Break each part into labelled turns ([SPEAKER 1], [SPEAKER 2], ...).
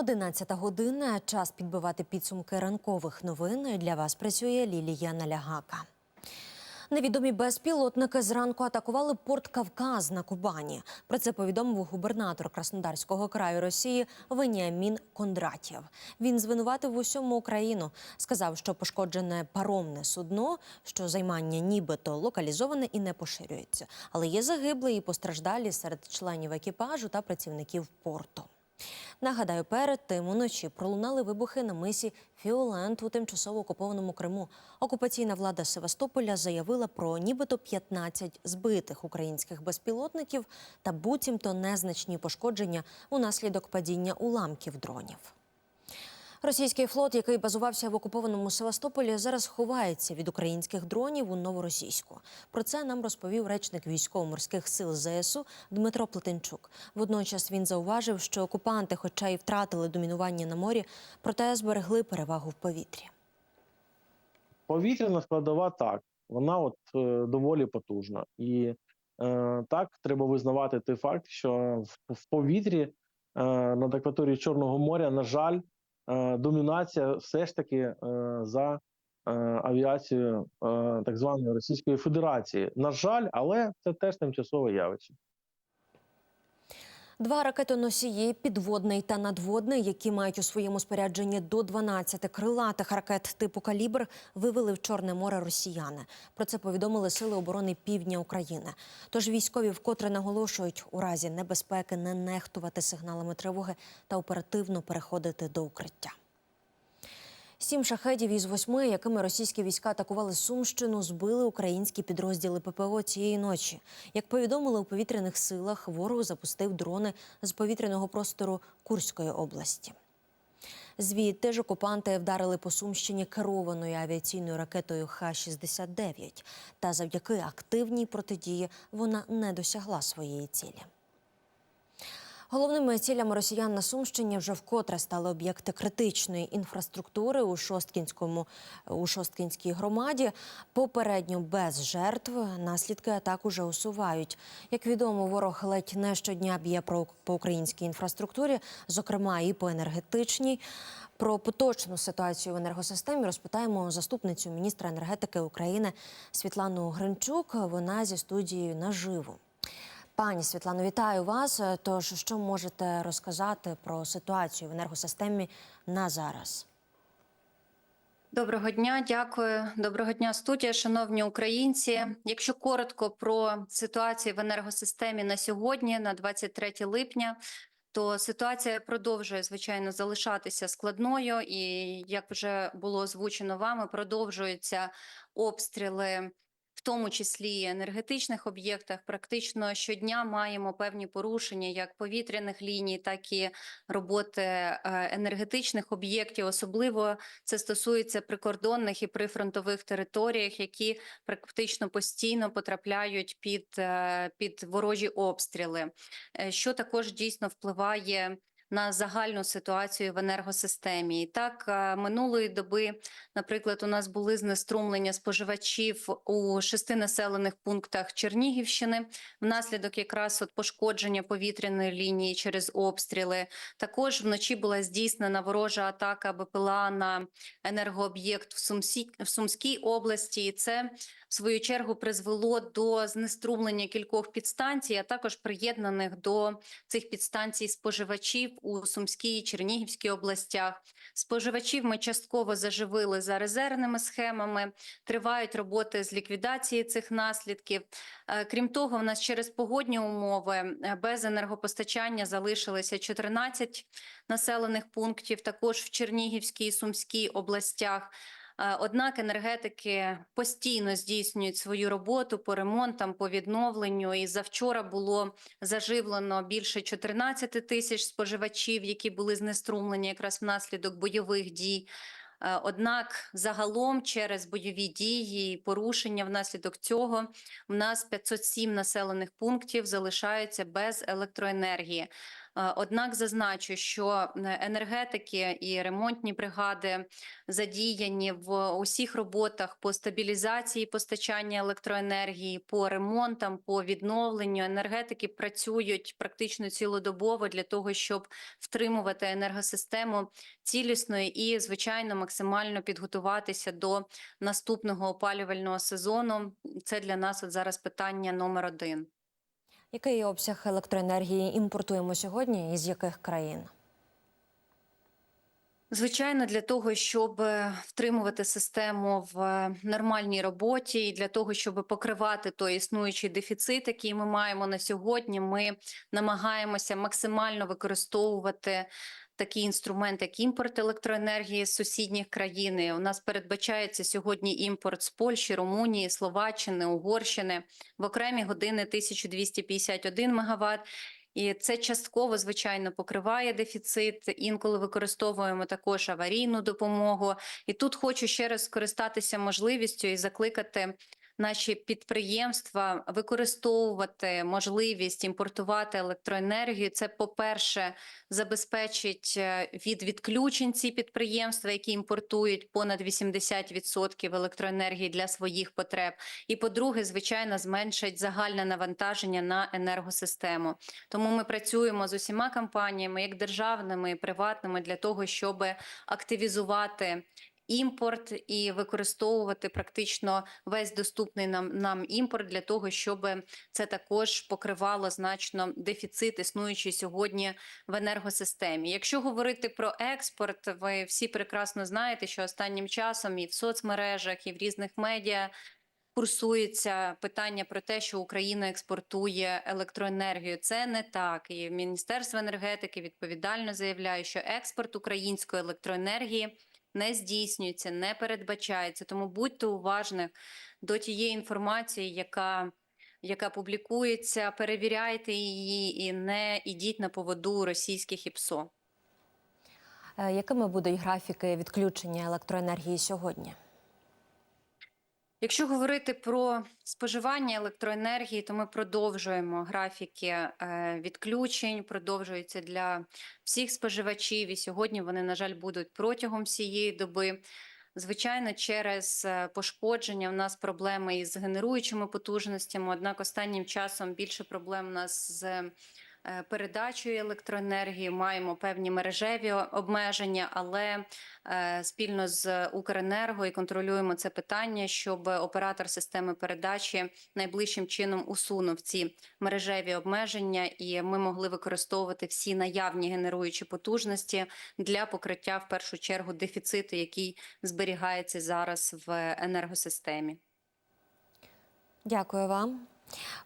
[SPEAKER 1] 11 година. Час підбивати підсумки ранкових новин. Для вас працює Лілія Налягака. Невідомі безпілотники зранку атакували порт Кавказ на Кубані. Про це повідомив губернатор Краснодарського краю Росії Веніамін Кондратєв. Він звинуватив усьому Україну. Сказав, що пошкоджене паромне судно, що займання нібито локалізоване і не поширюється. Але є загиблі і постраждалі серед членів екіпажу та працівників порту. Нагадаю, перед тим уночі пролунали вибухи на мисі Фіолент у тимчасово окупованому Криму. Окупаційна влада Севастополя заявила про нібито 15 збитих українських безпілотників та буцімто незначні пошкодження унаслідок падіння уламків дронів. Російський флот, який базувався в окупованому Севастополі, зараз ховається від українських дронів у новоросійську. Про це нам розповів речник військово-морських сил ЗСУ Дмитро Плетенчук. Водночас він зауважив, що окупанти, хоча й втратили домінування на морі, проте зберегли перевагу в повітрі.
[SPEAKER 2] Повітряна складова так, вона от е, доволі потужна. І е, так треба визнавати той факт, що в, в повітрі е, над акваторією Чорного моря, на жаль, домінація все ж таки е, за е, авіацією е, так званої Російської Федерації. На жаль, але це теж тимчасове явище.
[SPEAKER 1] Два ракетоносії, підводний та надводний, які мають у своєму спорядженні до 12 крилатих ракет типу калібр, вивели в Чорне море росіяни. Про це повідомили Сили оборони Півдня України. Тож військові вкотре наголошують, у разі небезпеки не нехтувати сигналами тривоги та оперативно переходити до укриття. Сім шахедів із восьми, якими російські війська атакували Сумщину, збили українські підрозділи ППО цієї ночі. Як повідомили у повітряних силах, ворог запустив дрони з повітряного простору Курської області. Звідти ж окупанти вдарили по Сумщині керованою авіаційною ракетою Х-69. Та завдяки активній протидії вона не досягла своєї цілі. Головними цілями росіян на Сумщині вже вкотре стали об'єкти критичної інфраструктури у Шосткінському у Шосткінській громаді. Попередньо без жертв наслідки атак уже усувають. Як відомо, ворог ледь не щодня б'є про по українській інфраструктурі, зокрема і по енергетичній. Про поточну ситуацію в енергосистемі розпитаємо заступницю міністра енергетики України Світлану Гринчук. Вона зі студією наживо. Пані Світлано, вітаю вас. Тож, що можете розказати про ситуацію в енергосистемі на зараз?
[SPEAKER 3] Доброго дня, дякую. Доброго дня, студія, шановні українці. Якщо коротко про ситуацію в енергосистемі на сьогодні, на 23 липня, то ситуація продовжує звичайно залишатися складною, і як вже було озвучено вами, продовжуються обстріли в тому числі енергетичних об'єктах, практично щодня маємо певні порушення як повітряних ліній, так і роботи е, енергетичних об'єктів. Особливо це стосується прикордонних і прифронтових територіях, які практично постійно потрапляють під, е, під ворожі обстріли, е, що також дійсно впливає на загальну ситуацію в енергосистемі. І так, е, минулої доби, наприклад, у нас були знеструмлення споживачів у шести населених пунктах Чернігівщини внаслідок якраз от пошкодження повітряної лінії через обстріли. Також вночі була здійснена ворожа атака БПЛА на енергооб'єкт в Сумсі в Сумській області. І це в свою чергу призвело до знеструмлення кількох підстанцій, а також приєднаних до цих підстанцій споживачів у Сумській і Чернігівській областях. Споживачів ми частково заживили за резервними схемами. Тривають роботи з ліквідації цих наслідків. Е, Крім того, в нас через погодні умови е, без енергопостачання залишилися 14 населених пунктів, також в Чернігівській і Сумській областях. Е, Однак енергетики постійно здійснюють свою роботу по ремонтам, по відновленню. І завчора було заживлено більше 14 тисяч споживачів, які були знеструмлені якраз внаслідок бойових дій. Е, Однак загалом через бойові дії і порушення внаслідок цього в нас 507 населених пунктів залишаються без електроенергії. Е, Однак зазначу, що енергетики і ремонтні бригади задіяні в усіх роботах по стабілізації постачання електроенергії, по ремонтам, по відновленню. Енергетики працюють практично цілодобово для того, щоб втримувати енергосистему цілісною і, звичайно, максимально підготуватися до наступного опалювального сезону. Це для нас от зараз питання номер один.
[SPEAKER 1] Який обсяг електроенергії імпортуємо сьогодні і з яких країн?
[SPEAKER 3] Звичайно, для того, щоб е, втримувати систему в е, нормальній роботі, і для того, щоб покривати той існуючий дефіцит, який ми маємо на сьогодні, ми намагаємося максимально використовувати такий інструмент, як імпорт електроенергії з сусідніх країн. У нас передбачається сьогодні імпорт з Польщі, Румунії, Словаччини, Угорщини в окремі години 1251 МВт. І це частково, звичайно, покриває дефіцит. Інколи використовуємо також аварійну допомогу. І тут хочу ще раз скористатися можливістю і закликати наші підприємства використовувати можливість імпортувати електроенергію. Це, по-перше, забезпечить е, від відключень ці підприємства, які імпортують понад 80% електроенергії для своїх потреб. І по-друге, звичайно, зменшить загальне навантаження на енергосистему. Тому ми працюємо з усіма компаніями, як державними і приватними, для того, щоб активізувати. Імпорт і використовувати практично весь доступний нам нам імпорт для того, щоб це також покривало значно дефіцит, існуючий сьогодні в енергосистемі. Якщо говорити про експорт, ви всі прекрасно знаєте, що останнім часом і в соцмережах, і в різних медіа курсується питання про те, що Україна експортує електроенергію. Це не так. І Міністерство енергетики відповідально заявляє, що експорт української електроенергії не здійснюється, не передбачається. Тому будьте уважні до тієї інформації, яка яка публікується, перевіряйте її і не ідіть на поводу російських ІПСО.
[SPEAKER 1] Е, Якими будуть графіки відключення електроенергії сьогодні?
[SPEAKER 3] Якщо говорити про споживання електроенергії, то ми продовжуємо графіки е, відключень, продовжуються для всіх споживачів. І сьогодні вони, на жаль, будуть протягом всієї доби. Звичайно, через е, пошкодження в нас проблеми із генеруючими потужностями. Однак останнім часом більше проблем у нас з е, передачею електроенергії. Маємо певні мережеві обмеження, але е, спільно з Укренерго і контролюємо це питання, щоб оператор системи передачі найближчим чином усунув ці мережеві обмеження, і ми могли використовувати всі наявні генеруючі потужності для покриття в першу чергу дефіциту, який зберігається зараз в енергосистемі.
[SPEAKER 1] Дякую вам.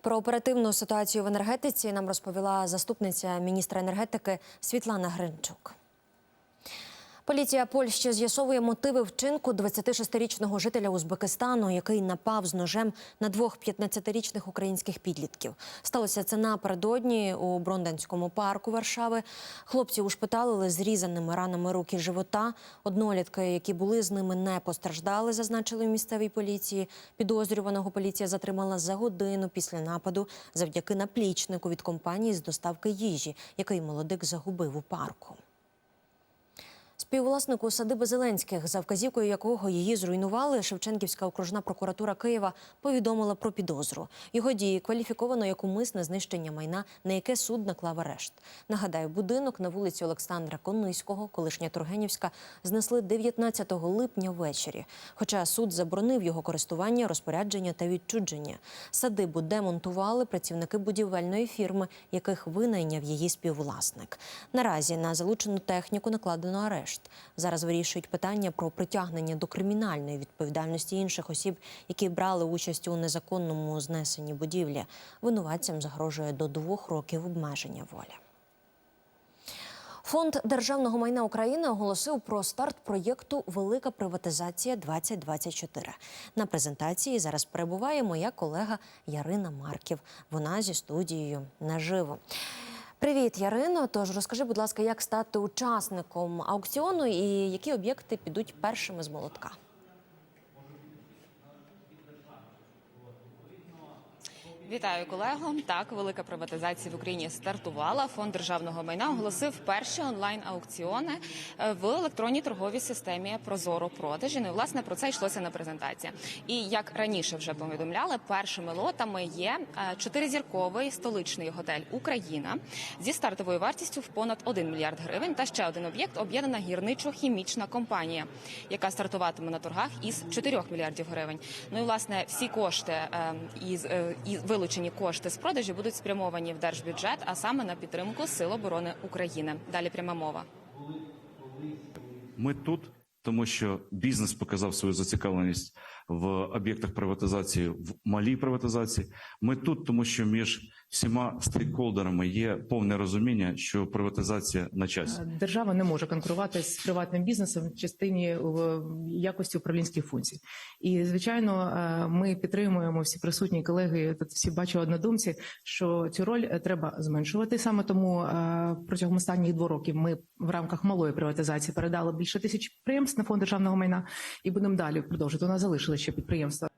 [SPEAKER 1] Про оперативну ситуацію в енергетиці нам розповіла заступниця міністра енергетики Світлана Гринчук. Поліція Польщі з'ясовує мотиви вчинку 26-річного жителя Узбекистану, який напав з ножем на двох 15-річних українських підлітків. Сталося це напередодні у Бронденському парку Варшави. Хлопці ушпиталили з різаними ранами рук і живота. Однолітки, які були з ними, не постраждали, зазначили в місцевій поліції. Підозрюваного поліція затримала за годину після нападу завдяки наплічнику від компанії з доставки їжі, який молодик загубив у парку. Співвласнику садиби Зеленських, за вказівкою якого її зруйнували, Шевченківська окружна прокуратура Києва повідомила про підозру. Його дії кваліфіковано як умисне знищення майна, на яке суд наклав арешт. Нагадаю, будинок на вулиці Олександра Кониського, колишня Тургенівська, знесли 19 липня ввечері. Хоча суд заборонив його користування, розпорядження та відчудження. Садибу демонтували працівники будівельної фірми, яких винайняв її співвласник. Наразі на залучену техніку накладено арешт. Зараз вирішують питання про притягнення до кримінальної відповідальності інших осіб, які брали участь у незаконному знесенні будівлі. Винуватцям загрожує до двох років обмеження волі. Фонд державного майна України оголосив про старт проєкту Велика приватизація 2024 На презентації зараз перебуває моя колега Ярина Марків. Вона зі студією наживо. Привіт, Ярино. Тож розкажи, будь ласка, як стати учасником аукціону і які об'єкти підуть першими з молотка?
[SPEAKER 4] Вітаю колего. Так, велика приватизація в Україні стартувала. Фонд державного майна оголосив перші онлайн аукціони е, в електронній торговій системі Прозоро продажі. Ну власне про це йшлося на презентації. І як раніше вже повідомляли, першими лотами є е, чотиризірковий столичний готель Україна зі стартовою вартістю в понад 1 мільярд гривень. Та ще один об'єкт об'єднана гірничо-хімічна компанія, яка стартуватиме на торгах із 4 мільярдів гривень. Ну і власне всі кошти е, із е, і вилучені кошти з продажі будуть спрямовані в держбюджет, а саме на підтримку Сил оборони України. Далі пряма мова.
[SPEAKER 5] Ми тут, тому що бізнес показав свою зацікавленість в об'єктах приватизації, в малій приватизації. Ми тут, тому що між всіма стейкхолдерами є повне розуміння, що приватизація на часі.
[SPEAKER 6] Держава не може конкурувати з приватним бізнесом в частині е, якості управлінських функцій. І звичайно, е, ми підтримуємо всі присутні колеги. Тут всі бачу однодумці, що цю роль е, треба зменшувати. Саме тому е, протягом останніх двох років ми в рамках малої приватизації передали більше тисяч підприємств на фонд державного майна і будемо далі продовжувати. У нас залишили ще підприємства.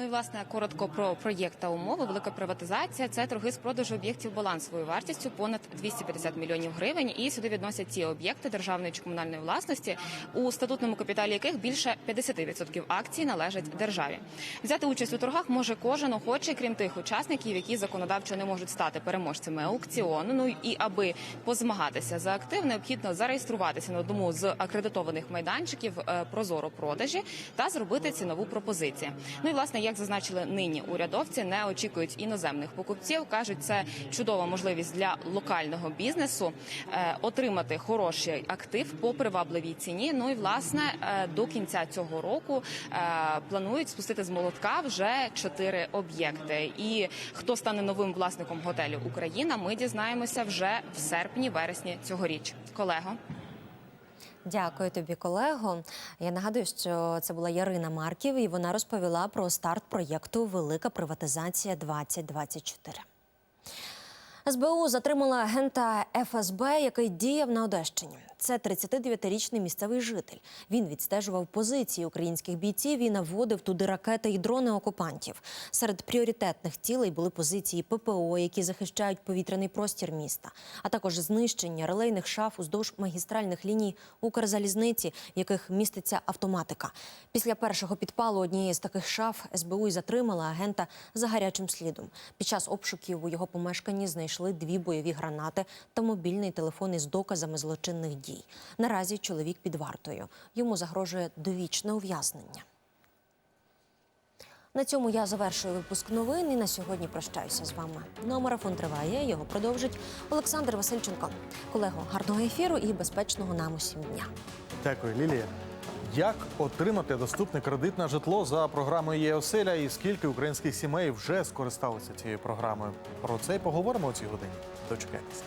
[SPEAKER 4] Ну і власне коротко про проєкт та умови. Велика приватизація це торги з продажу об'єктів балансовою вартістю понад 250 мільйонів гривень. І сюди відносять ті об'єкти державної чи комунальної власності, у статутному капіталі яких більше 50% акцій належать державі. Взяти участь у торгах може кожен охочий, крім тих учасників, які законодавчо не можуть стати переможцями аукціону. Ну і аби позмагатися за актив, необхідно зареєструватися на одному з акредитованих майданчиків е, Прозоро продажі та зробити цінову пропозицію. Ну і власне, як зазначили нині урядовці, не очікують іноземних покупців. кажуть, це чудова можливість для локального бізнесу е, отримати хороший актив по привабливій ціні. Ну і власне е, до кінця цього року е, планують спустити з молотка вже чотири об'єкти. І хто стане новим власником готелю Україна, ми дізнаємося вже в серпні-вересні цьогоріч. Колего.
[SPEAKER 1] Дякую тобі, колего. Я нагадую, що це була Ярина Марків, і вона розповіла про старт проєкту Велика приватизація 2024 СБУ затримала агента ФСБ, який діяв на Одещині. Це 39-річний місцевий житель. Він відстежував позиції українських бійців і наводив туди ракети і дрони окупантів. Серед пріоритетних цілей були позиції ППО, які захищають повітряний простір міста, а також знищення релейних шаф уздовж магістральних ліній Укрзалізниці, в яких міститься автоматика. Після першого підпалу однієї з таких шаф СБУ й затримала агента за гарячим слідом. Під час обшуків у його помешканні знайшли дві бойові гранати та мобільний телефон із доказами злочинних дій. Наразі чоловік під вартою. Йому загрожує довічне ув'язнення. На цьому я завершую випуск новин і на сьогодні прощаюся з вами. Ну а марафон триває. Його продовжить Олександр Васильченко. Колего, гарного ефіру і безпечного нам усім дня.
[SPEAKER 7] Дякую, Лілія. Як отримати доступне кредит на житло за програмою ЄОСЕЛЯ і скільки українських сімей вже скористалися цією програмою? Про це й поговоримо у цій годині. Дочекайтеся.